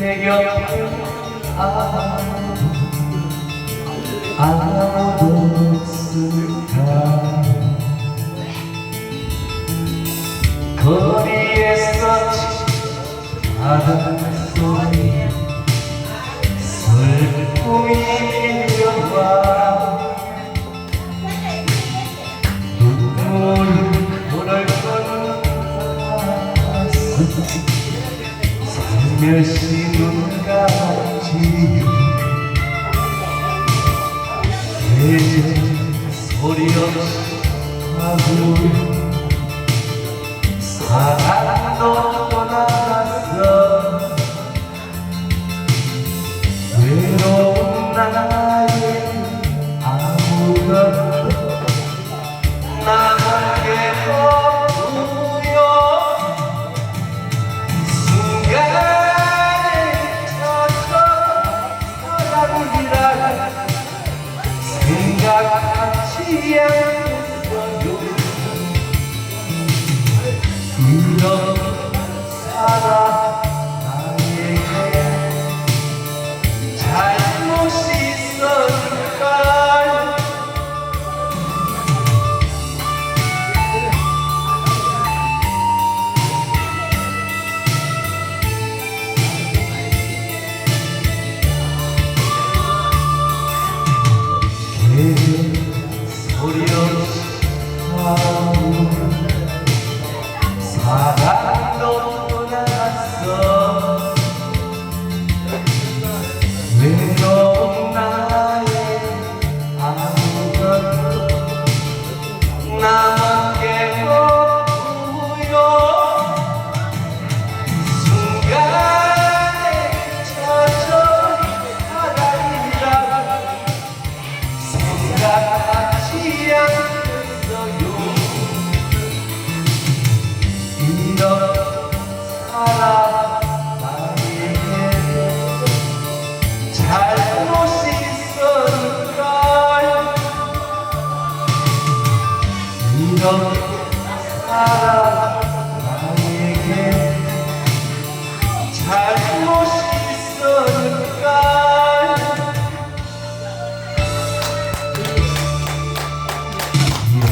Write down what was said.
내 곁에 아무도 아무도 없을까？거 리에 서지 바닷소리 슬픔이 몇시 눈까지 이제 소리 없이 하고 사랑도 떠나갔어 외로운 나의 아무것도 같이 더